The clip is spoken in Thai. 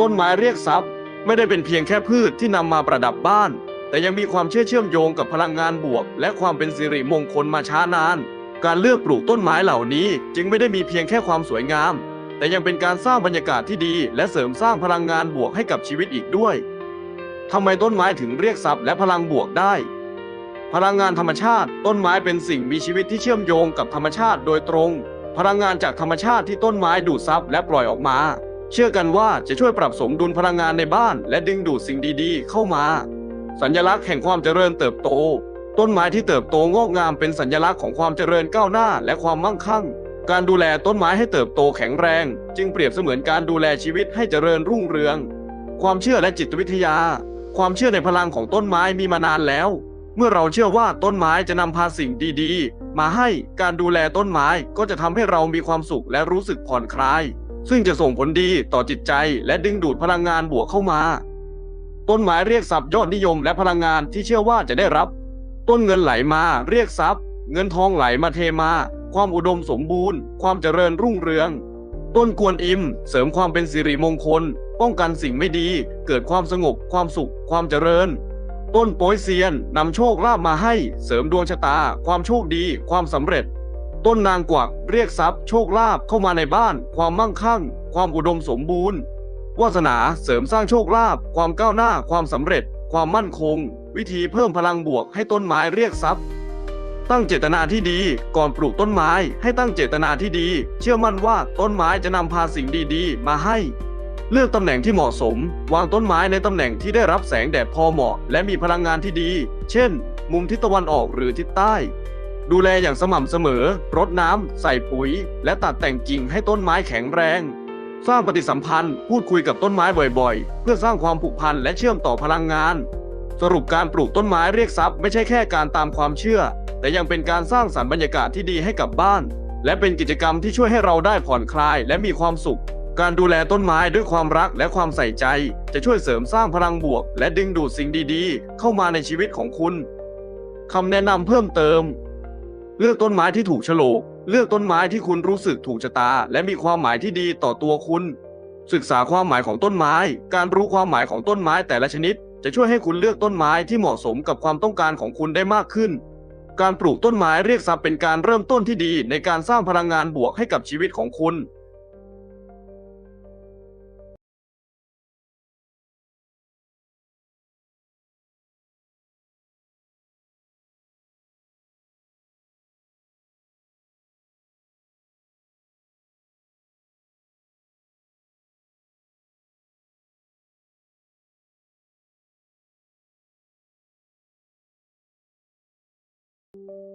ต้นไม้เรียกทรัพย์ ไม่ได้เป็นเพียงแค่พืชที่นำมาประดับบ้าน แต่ยังมีความเชื่อเชื่อมโยงกับพลังงานบวก และความเป็นสิริมงคลมาช้านาน การเลือกปลูกต้นไม้เหล่านี้ จึงไม่ได้มีเพียงแค่ความสวยงาม แต่ยังเป็นการสร้างบรรยากาศที่ดี และเสริมสร้างพลังงานบวกให้กับชีวิตอีกด้วยทำไมต้นไม้ถึงเรียกทรัพย์และพลังบวกได้ พลังงานธรรมชาติ ต้นไม้เป็นสิ่งมีชีวิตที่เชื่อมโยงกับธรรมชาติโดยตรง พลังงานจากธรรมชาติที่ต้นไม้ดูดซับและปล่อยออกมา เชื่อกันว่าจะช่วยปรับสมดุลพลังงานในบ้าน และดึงดูดสิ่งดีๆ เข้ามา สัญลักษณ์แห่งความเจริญเติบโต ต้นไม้ที่เติบโตงอกงามเป็นสัญลักษณ์ของความเจริญก้าวหน้าและความมั่งคั่ง การดูแลต้นไม้ให้เติบโตแข็งแรง จึงเปรียบเสมือนการดูแลชีวิตให้เจริญรุ่งเรือง ความเชื่อและจิตวิทยา ความเชื่อในพลังของต้นไม้มีมานานแล้ว เมื่อเราเชื่อว่าต้นไม้จะนำพาสิ่งดีๆ มาให้การดูแลต้นไม้ก็จะทำให้เรามีความสุขและรู้สึกผ่อนคลาย ซึ่งจะส่งผลดีต่อจิตใจและดึงดูดพลังงานบวกเข้ามา ต้นไม้เรียกทรัพย์ยอดนิยมและพลังงานที่เชื่อว่าจะได้รับ ต้นเงินไหลมาเรียกทรัพย์ เงินทองไหลมาเทมา ความอุดมสมบูรณ์ ความเจริญรุ่งเรือง ต้นกวนอิม เสริมความเป็นสิริมงคล ป้องกันสิ่งไม่ดี เกิดความสงบ ความสุข ความเจริญ ต้นโปยเซียนนำโชคลาภมาให้ เสริมดวงชะตา ความโชคดี ความสำเร็จ ต้นนางกวักเรียกทรัพย์โชคลาภเข้ามาในบ้าน ความมั่งคั่ง ความอุดมสมบูรณ์วาสนาเสริมสร้างโชคลาภความก้าวหน้า ความสำเร็จ ความมั่นคง วิธีเพิ่มพลังบวกให้ต้นไม้เรียกทรัพย์ ตั้งเจตนาที่ดีก่อนปลูกต้นไม้ให้ตั้งเจตนาที่ดี เชื่อมั่นว่าต้นไม้จะนำพาสิ่งดี ๆ มาให้ เลือกตำแหน่งที่เหมาะสม วางต้นไม้ในตำแหน่งที่ได้รับแสงแดดพอเหมาะ และมีพลังงานที่ดี เช่น มุมทิศตะวันออกหรือทิศใต้ ดูแลอย่างสม่ำเสมอ รดน้ำ ใส่ปุ๋ย และตัดแต่งกิ่งให้ต้นไม้แข็งแรง สร้างปฏิสัมพันธ์ พูดคุยกับต้นไม้บ่อยๆ เพื่อสร้างความผูกพันและเชื่อมต่อพลังงาน สรุปการปลูกต้นไม้เรียกทรัพย์ไม่ใช่แค่การตามความเชื่อ แต่ยังเป็นการสร้างสรรค์บรรยากาศที่ดีให้กับบ้าน และเป็นกิจกรรมที่ช่วยให้เราได้ผ่อนคลายและมีความสุข การดูแลต้นไม้ด้วยความรักและความใส่ใจ จะช่วยเสริมสร้างพลังบวก และดึงดูดสิ่งดีๆ เข้ามาในชีวิตของคุณคำแนะนำเพิ่มเติม เลือกต้นไม้ที่ถูกโฉลก เลือกต้นไม้ที่คุณรู้สึกถูกชะตา และมีความหมายที่ดีต่อตัวคุณ ศึกษาความหมายของต้นไม้ การรู้ความหมายของต้นไม้แต่ละชนิด จะช่วยให้คุณเลือกต้นไม้ที่เหมาะสมกับความต้องการของคุณได้มากขึ้น การปลูกต้นไม้เรียกทรัพย์เป็นการเริ่มต้นที่ดีในการสร้างพลังงานบวกให้กับชีวิตของคุณ you